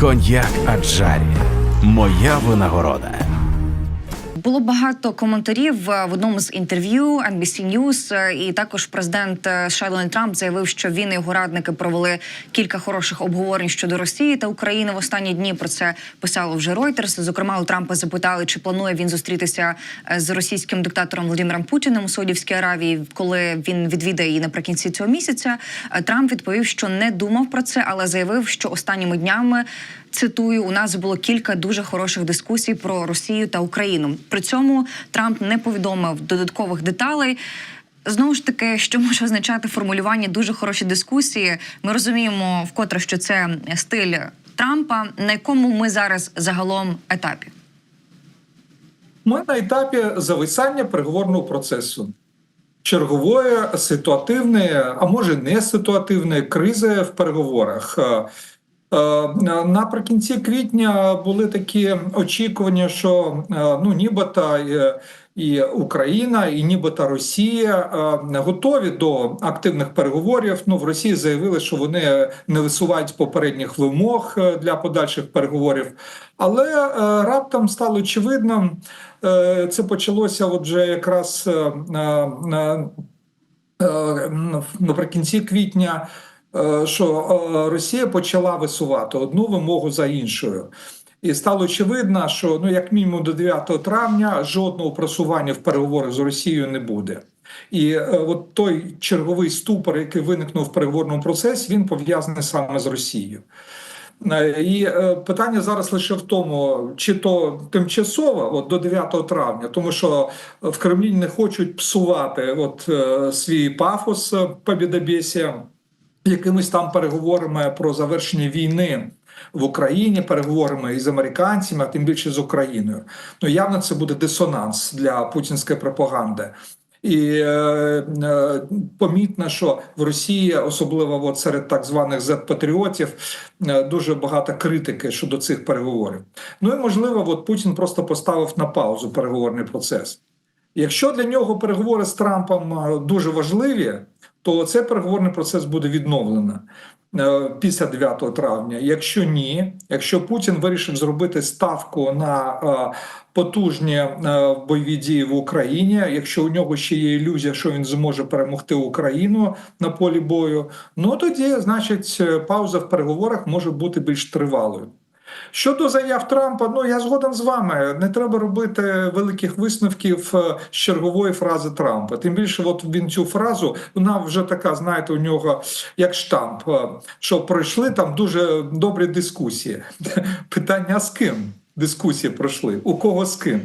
Коньяк Аджарі. Моя винагорода. Було багато коментарів е, в одному з інтерв'ю NBC News, е, і також президент е, США Дональд Трамп заявив, що він і його радники провели кілька хороших обговорень щодо Росії та України в останні дні. Про це писало вже Reuters. Зокрема, у Трампа запитали, чи планує він зустрітися з російським диктатором Володимиром Путіним у Саудівській Аравії, коли він відвідає її наприкінці цього місяця. Трамп відповів, що не думав про це, але заявив, що останніми днями цитую, у нас було кілька дуже хороших дискусій про Росію та Україну. При цьому Трамп не повідомив додаткових деталей. Знову ж таки, що може означати формулювання дуже хороші дискусії. Ми розуміємо вкотре, що це стиль Трампа, на якому ми зараз загалом етапі. Ми на етапі зависання переговорного процесу, чергової ситуативної, а може не ситуативної кризи в переговорах. Е, Наприкінці квітня були такі очікування, що е, ну нібито е, і Україна, і нібито Росія готові до активних переговорів. Ну в Росії заявили, що вони не висувають попередніх вимог для подальших переговорів, але раптом стало очевидно. Це почалося отже якраз на- на- наприкінці квітня, що е, Росія почала висувати одну вимогу за іншою. І стало очевидно, що ну як мінімум до 9 травня жодного просування в переговорах з Росією не буде. І е, от той черговий ступор, який виникнув в переговорному процесі, він пов'язаний саме з Росією. Е, І е, питання зараз лише в тому, чи то тимчасово, от до 9 травня, тому що в Кремлі не хочуть псувати от е, свій пафос е, побідобєсія якимись там переговорами про завершення війни. В Україні переговорами із американцями, а тим більше з Україною. Ну явно це буде дисонанс для путінської пропаганди. І е, е, помітно, що в Росії, особливо от серед так званих Z-патріотів, е, дуже багато критики щодо цих переговорів. Ну і можливо, от Путін просто поставив на паузу переговорний процес. Якщо для нього переговори з Трампом е, дуже важливі, то цей переговорний процес буде відновлено е, після 9 травня. Якщо ні, якщо Путін вирішив зробити ставку на е, потужні бойові дії в Україні, якщо у нього ще є ілюзія, що він зможе перемогти Україну на полі бою, ну тоді, значить, пауза в переговорах може бути більш тривалою. Щодо заяв Трампа, ну я згоден з вами. Не треба робити великих висновків е, з чергової фрази Трампа. Тим більше, от він цю фразу вона вже така, знаєте, у нього як штамп, е, що пройшли там дуже добрі дискусії. Питання з ким дискусії пройшли? У кого з ким?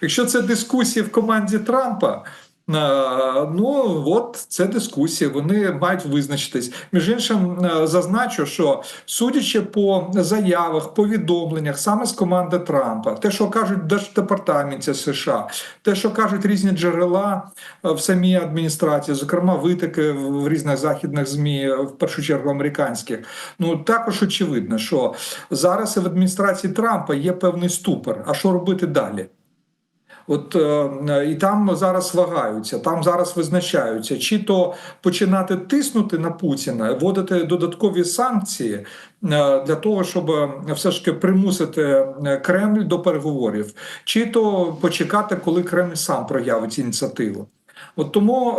Якщо це дискусії в команді Трампа. Ну от це дискусія. Вони мають визначитись. Між іншим, е, зазначу, що судячи по заявах, повідомленнях саме з команди Трампа, те, що кажуть Держдепартаменті США, те, що кажуть різні джерела е, в самій адміністрації, зокрема витики в різних західних змі, в першу чергу американських, ну також очевидно, що зараз і в адміністрації Трампа є певний ступор. А що робити далі? От е, і там зараз вагаються, там зараз визначаються, чи то починати тиснути на Путіна, вводити додаткові санкції е, для того, щоб е, все ж таки примусити Кремль до переговорів, чи то почекати, коли Кремль сам проявить ініціативу. От тому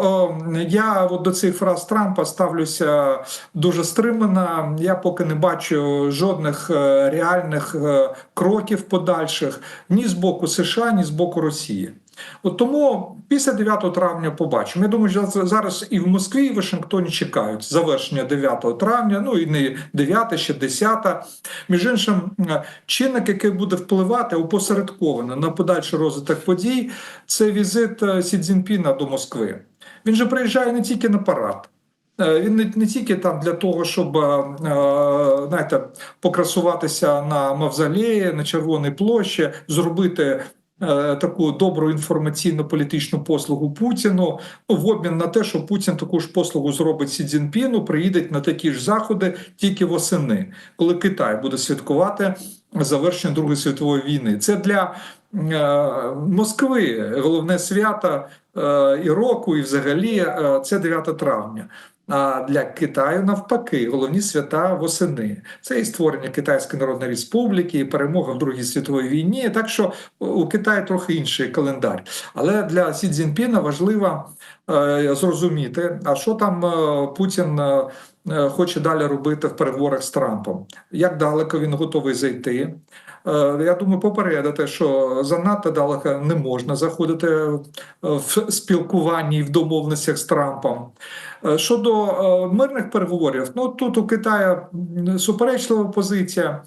е, я от до цих фраз Трампа ставлюся дуже стримано. Я поки не бачу жодних е, реальних е, кроків подальших ні з боку США, ні з боку Росії. От тому після 9 травня побачимо. Я думаю, що зараз і в Москві, і в Вашингтоні чекають завершення 9 травня, ну і не 9, ще 10. Між іншим, чинник, який буде впливати опосередковано на подальший розвиток подій, це візит е, Сі Цзіньпіна до Москви. Він же приїжджає не тільки на парад. Е, Він не, не тільки там для того, щоб е, знаєте, покрасуватися на мавзолеї, на Червоній площі, зробити таку добру інформаційно-політичну послугу Путіну ну, в обмін на те, що Путін таку ж послугу зробить Сі Цзіньпіну, приїдуть на такі ж заходи тільки восени, коли Китай буде святкувати завершення Другої світової війни. Це для е, Москви головне свято е, і року, і взагалі е, це 9 травня. А для Китаю навпаки, головні свята восени. Це і створення Китайської Народної Республіки, і перемога в Другій світовій війні. Так що у Китаї трохи інший календар. Але для Сі Цзіньпіна важливо е, зрозуміти, а що там е, Путін е, е, хоче далі робити в переговорах з Трампом, як далеко він готовий зайти. Е, Я думаю, попередити, що занадто далеко не можна заходити е, в спілкуванні і в домовленостях з Трампом. Е, Щодо е, мирних переговорів, ну тут у Китаю суперечлива позиція.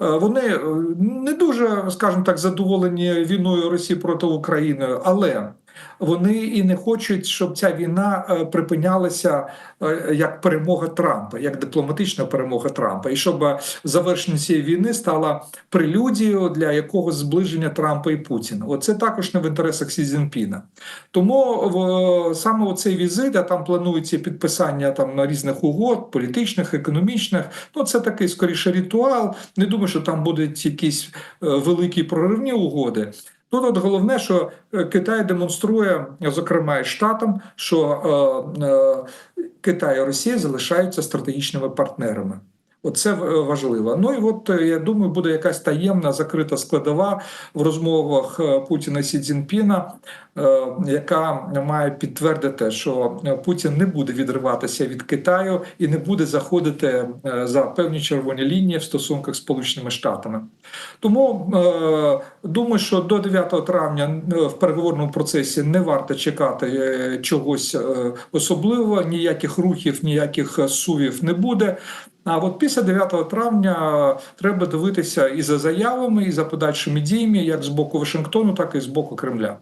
Е, Вони не дуже, скажімо так, задоволені війною Росії проти України, але вони і не хочуть, щоб ця війна е, припинялася е, як перемога Трампа, як дипломатична перемога Трампа, і щоб завершення цієї війни стало прелюдією для якогось зближення Трампа і Путіна. Оце також не в інтересах Сі Цзіньпіна. Тому саме цей візит, а там планується підписання там на різних угод, політичних, економічних. Ну це такий скоріше ритуал. Не думаю, що там будуть якісь е, великі проривні угоди. Тут от головне, що е, Китай демонструє, зокрема і штатам, що е, е, Китай і Росія залишаються стратегічними партнерами. Оце важливо. Ну і от е, я думаю, буде якась таємна закрита складова в розмовах е, Путіна Сі Цзіньпіна, е, яка має підтвердити, що е, Путін не буде відриватися від Китаю і не буде заходити е, за певні червоні лінії в стосунках з Сполученими Штатами. Тому е, думаю, що до 9 травня е, в переговорному процесі не варто чекати е, чогось е, особливого, ніяких рухів, ніяких е, сувів не буде. А от після 9 травня е, треба дивитися і за заявами, і за подальшими діями, як з боку Вашингтону, так і з боку Кремля.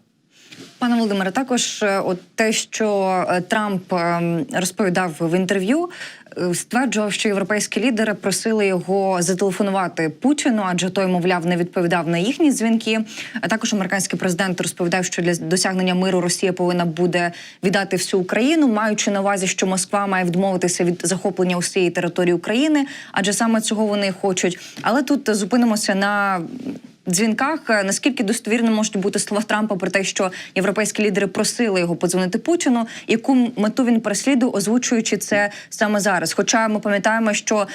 Пане Володимире, також е, от те, що е, Трамп ем, розповідав в інтерв'ю, е, стверджував, що європейські лідери просили його зателефонувати Путіну, адже той, мовляв, не відповідав на їхні дзвінки. А також американський президент розповідав, що для досягнення миру Росія повинна буде віддати всю Україну, маючи на увазі, що Москва має відмовитися від захоплення усієї території України, адже саме цього вони хочуть. Але тут зупинимося на дзвінках. Е, Наскільки достовірно можуть бути слова Трампа про те, що європейські лідери просили його подзвонити Путіну, яку мету він переслідує, озвучуючи це саме зараз. Хоча ми пам'ятаємо, що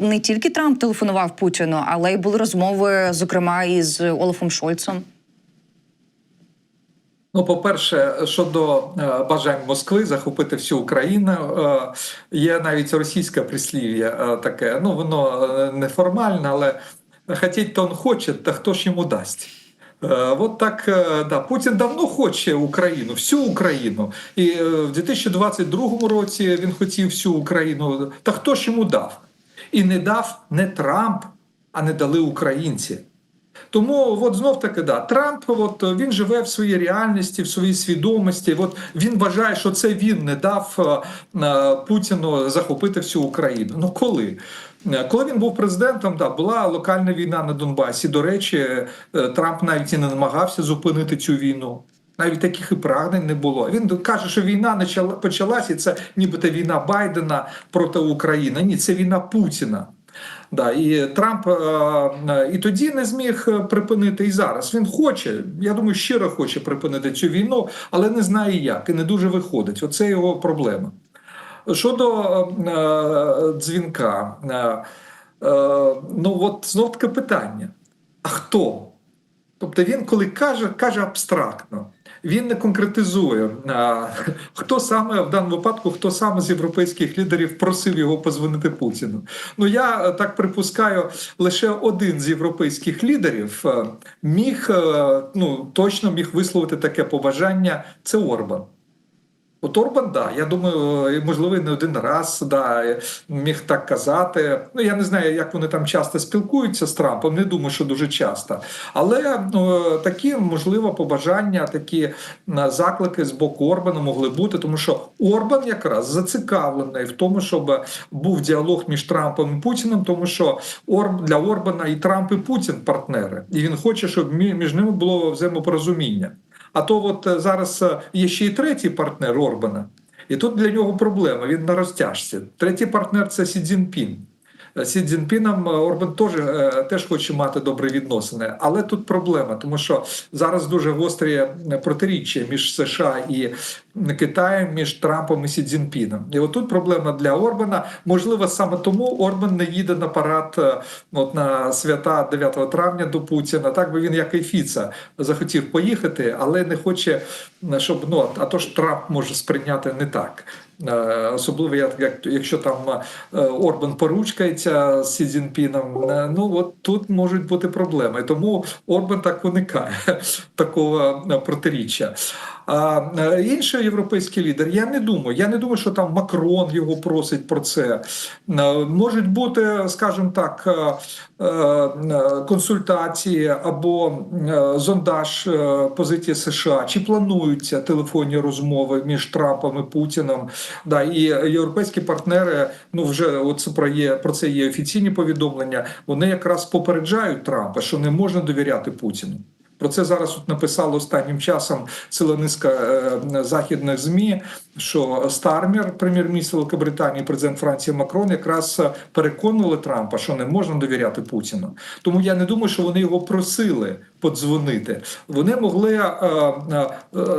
не тільки Трамп телефонував Путіну, але й були розмови, зокрема із Олафом Шольцом. Ну, по-перше, щодо е, бажань Москви захопити всю Україну, е, є навіть російське прислів'я таке. Ну, воно неформальне, але хотіть то он хоче, та хто ж йому дасть. Вот От так е, да, Путін давно хоче Україну, всю Україну. І е, в 2022 році він хотів всю Україну. Та хто ж йому дав? І не дав не Трамп, а не дали українці. Тому от знов таки да, Трамп, от він живе в своїй реальності, в своїй свідомості. От він вважає, що це він не дав е, е, Путіну захопити всю Україну. Ну коли? Е, Коли він був президентом, да, була локальна війна на Донбасі. До речі, Трамп навіть і не намагався зупинити цю війну. Навіть таких і прагнень не було. Він каже, що війна почала почалась, і це нібито війна Байдена проти України. Ні, це війна Путіна. Да, і Трамп е, е, і тоді не зміг е, припинити, і зараз він хоче. Я думаю, щиро хоче припинити цю війну, але не знає як і не дуже виходить. Оце його проблема. Щодо е, дзвінка, е, е, ну от знов таке питання: а хто? Тобто він, коли каже, каже абстрактно. Він не конкретизує, хто саме в даному випадку, хто саме з європейських лідерів просив його позвонити Путіну. Ну я е, так припускаю, лише один з європейських лідерів е, міг е, ну точно міг висловити таке побажання. Це Орбан. От Орбан, да, я думаю, е, можливо, не один раз да, е, міг так казати. Ну я не знаю, як вони там часто спілкуються з Трампом. Не думаю, що дуже часто. Але ну, такі можливо побажання, такі е, заклики з боку Орбана могли бути, тому що Орбан якраз зацікавлений в тому, щоб був діалог між Трампом і Путіним, тому що Ор... для Орбана і Трамп і Путін партнери, і він хоче, щоб мі- між ними було взаємопорозуміння. А то от е, зараз е, є ще й третій партнер Орбана, і тут для нього проблема. Він на розтяжці. Третій партнер це Сі Цзіньпін. Сі Цзіньпіном Орбан теж, е, теж хоче мати добрі відносини, але тут проблема, тому що зараз дуже гострі протиріччя між США і Китаєм, між Трампом і Сі Цзіньпіном. І отут проблема для Орбана. Можливо, саме тому Орбан не їде на парад е, от на свята 9 травня до Путіна. Так би він, як і Фіца, захотів поїхати, але не хоче, е, щоб ну а то ж Трамп може сприйняти не так. Е, Особливо як, як якщо там е, Орбан поручкається з Сі Цзіньпіном, е, ну от тут можуть бути проблеми. Тому Орбан так уникає такого протиріччя. А е, інший європейський лідер, я не думаю. Я не думаю, що там Макрон його просить про це. Е, Можуть бути, скажімо так, е, консультації або зондаж позиції США. Чи плануються телефонні розмови між Трампом і Путіним? Да, і європейські партнери, ну вже от про є про це є офіційні повідомлення. Вони якраз попереджають Трампа, що не можна довіряти Путіну. Про це зараз от написала останнім часом ціла низка е, західних змі. Що Стармер, прем'єр-міністр Великобританії, президент Франції Макрон, якраз переконували Трампа, що не можна довіряти Путіну. Тому я не думаю, що вони його просили подзвонити. Вони могли е, е,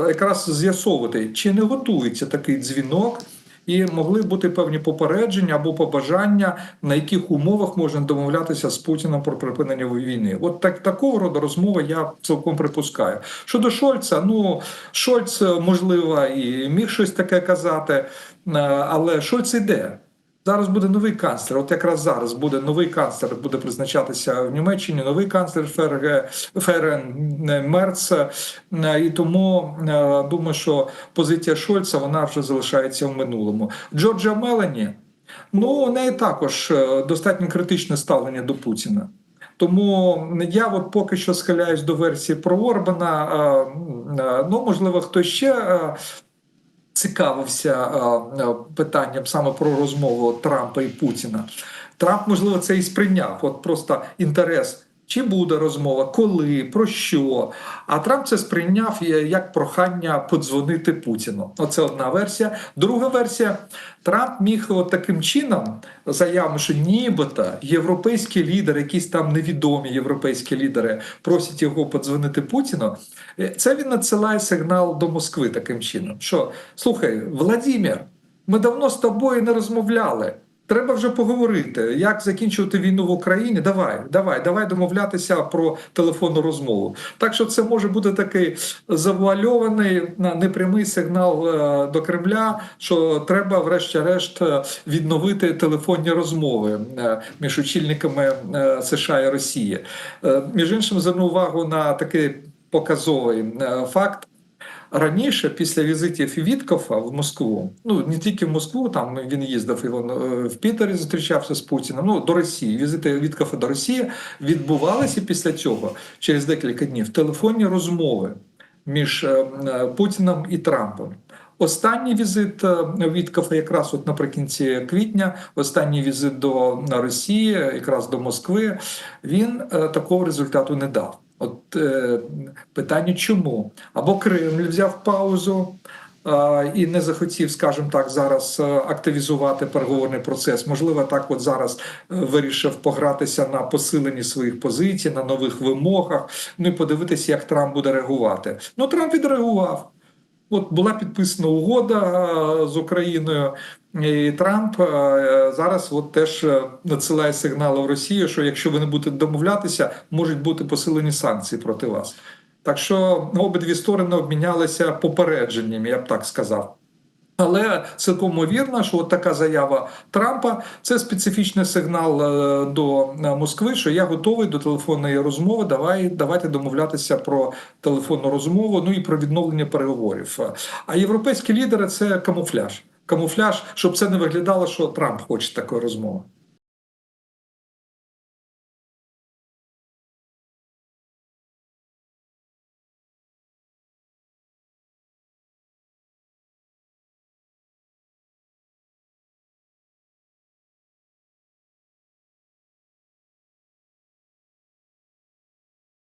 якраз з'ясовувати, чи не готується такий дзвінок. І могли бути певні попередження або побажання, на яких умовах можна домовлятися з Путіним про припинення війни. От так такого роду розмови я цілком припускаю. Щодо Шольца, ну Шольц можливо і міг щось таке казати, е, але Шольц іде. Зараз буде новий канцлер. От якраз зараз буде новий канцлер, буде призначатися в Німеччині. Новий канцлер Ферге Ферен Мерц. Е, І тому е, думаю, що позиція Шольца вона вже залишається в минулому. Джорджа Мелані, ну у неї також е, достатньо критичне ставлення до Путіна. Тому я от поки що схиляюсь до версії про Орбана. Е, е, Ну можливо, хто ще. Цікавився е, е, питанням саме про розмову Трампа і Путіна. Трамп, можливо, це і сприйняв. От просто інтерес. Чи буде розмова, коли, про що? А Трамп це сприйняв е, як прохання подзвонити Путіну. Оце одна версія. Друга версія: Трамп міг от таким чином заявами, що нібито європейські лідери, якісь там невідомі європейські лідери, просять його подзвонити Путіну. Е, Це він надсилає сигнал до Москви таким чином. Що слухай, Владимир, ми давно з тобою не розмовляли. Треба вже поговорити, як закінчувати війну в Україні. Давай, давай, давай домовлятися про телефонну розмову. Так що це може бути такий завуальований на непрямий сигнал е, до Кремля, що треба, врешті-решт, е, відновити телефонні розмови е, між очільниками е, США і Росії. Е, Між іншим, зверну увагу на такий показовий е, факт. Раніше, після візитів Віткофа в Москву, ну не тільки в Москву, там він їздив і він е, в Пітері зустрічався з Путіним. Ну до Росії. Візити Віткофа до Росії відбувалися після цього через декілька днів телефонні розмови між е, е, Путіним і Трампом. Останній візит Віткофа якраз от наприкінці квітня, останній візит до Росії, якраз до Москви, він такого результату не дав. Е, питання чому? Або Кремль взяв паузу а, і не захотів, скажімо так, зараз е, активізувати переговорний процес. Можливо, так от зараз е, вирішив погратися на посиленні своїх позицій, на нових вимогах. Ну і подивитися, як Трамп буде реагувати. Ну Трамп відреагував. От була підписана угода е, з Україною, і Трамп е, зараз от теж е, надсилає сигнали в Росію, що якщо ви не будете домовлятися, можуть бути посилені санкції проти вас. Так що обидві сторони обмінялися попередженнями, я б так сказав. Але цілком вірно, що от така заява Трампа це специфічний сигнал е, до е, Москви, що я готовий до телефонної розмови. Давай давайте домовлятися про телефонну розмову, ну і про відновлення переговорів. А європейські лідери це камуфляж. Камуфляж, щоб це не виглядало, що Трамп хоче такої розмови.